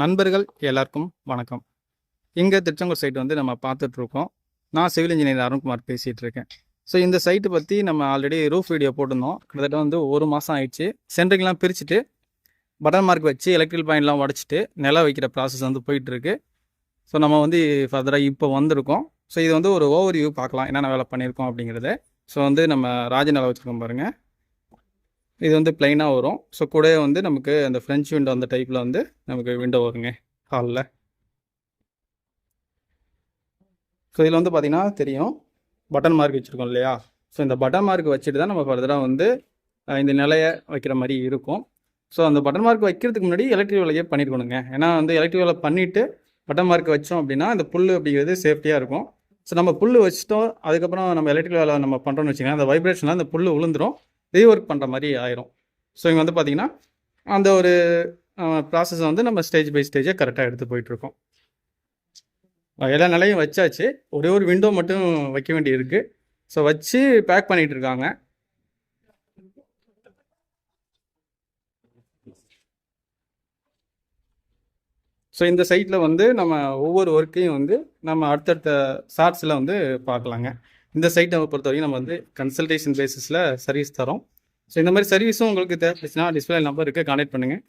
நண்பர்கள் எல்லாருக்கும் வணக்கம். இங்கே திருச்செங்கோடு சைட் வந்து நம்ம பார்த்துட்ருக்கோம். நான் சிவில் இன்ஜினியர் அருண்குமார் பேசிகிட்டு இருக்கேன் ஸோ இந்த சைட்டு பற்றி நம்ம ஆல்ரெடி ரூஃப் வீடியோ போட்டிருந்தோம். கிட்டத்தட்ட வந்து ஒரு மாதம் ஆயிடுச்சு. சென்ட்ரிங்லாம் பிரிச்சுட்டு பட்டன் மார்க் வச்சு எலக்ட்ரிக்கல் பாயிண்ட்லாம் உடச்சிட்டு நிலம் வைக்கிற ப்ராசஸ் வந்து போயிட்டுருக்கு ஸோ நம்ம வந்து ஃபர்தராக இப்போ வந்திருக்கோம். ஸோ இது வந்து ஒரு ஓவர் வியூ பார்க்கலாம். என்னென்ன வேலை பண்ணியிருக்கோம் அப்படிங்கிறத. ஸோ வந்து நம்ம ராஜ நிலம் வச்சுருக்கோம் பாருங்கள் இது வந்து பிளைனாக வரும். ஸோ கூடவே வந்து நமக்கு அந்த ஃப்ரெஞ்ச் விண்டோ அந்த டைப்பில் வந்து நமக்கு விண்டோ வருங்க ஹாலில் ஸோ இதில் வந்து பார்த்திங்கன்னா தெரியும். பட்டன் மார்க் வச்சுருக்கோம் இல்லையா? ஸோ இந்த பட்டன் மார்க் வச்சுட்டு தான் நம்ம ஃபர்தராக வந்து இந்த நிலையை வைக்கிற மாதிரி இருக்கும். ஸோ அந்த பட்டன் மார்க் வைக்கிறதுக்கு முன்னாடி எலக்ட்ரிக் வேலையே பண்ணியிருக்கணுங்க ஏன்னா வந்து எலக்ட்ரிக் வேலை பண்ணிவிட்டு பட்டன் மார்க் வச்சோம் அப்படின்னா அந்த புல் அப்படிங்கிறது சேஃப்டியாக இருக்கும். ஸோ நம்ம புல் வச்சிட்டோம் அதுக்கப்புறம் நம்ம எலக்ட்ரிக் வேலை நம்ம பண்ணுறோம்னு வச்சுக்கோங்க அந்த வைப்ரேஷனில் அந்த புல் விழுந்துடும் ரீஒர்க் பண்ணுற மாதிரி ஆயிரும். ஸோ இங்கே வந்து பார்த்தீங்கன்னா அந்த ஒரு ப்ராசஸ் வந்து நம்ம ஸ்டேஜ் பை ஸ்டேஜாக கரெக்டாக எடுத்து போயிட்டுருக்கோம். எல்லா நிலையும் வச்சாச்சு. ஒரே ஒரு விண்டோ மட்டும் வைக்க வேண்டி இருக்கு ஸோ வச்சு பேக் பண்ணிட்டு இருக்காங்க ஸோ இந்த சைட்டில் வந்து நம்ம ஒவ்வொரு ஒர்க்கையும் வந்து நம்ம அடுத்தடுத்த ஷார்ட்ஸில் வந்து பார்க்கலாங்க. இந்த சைட்டை பொறுத்த வரைக்கும் நம்ம வந்து கன்சல்டேஷன் பேசிஸில் சர்வீஸ் தரோம். ஸோ இந்த மாதிரி சர்வீஸும் உங்களுக்கு தேவைப்படுச்சுன்னா டிஸ்பிளே நம்பருக்கு கான்டெக்ட் பண்ணுங்கள்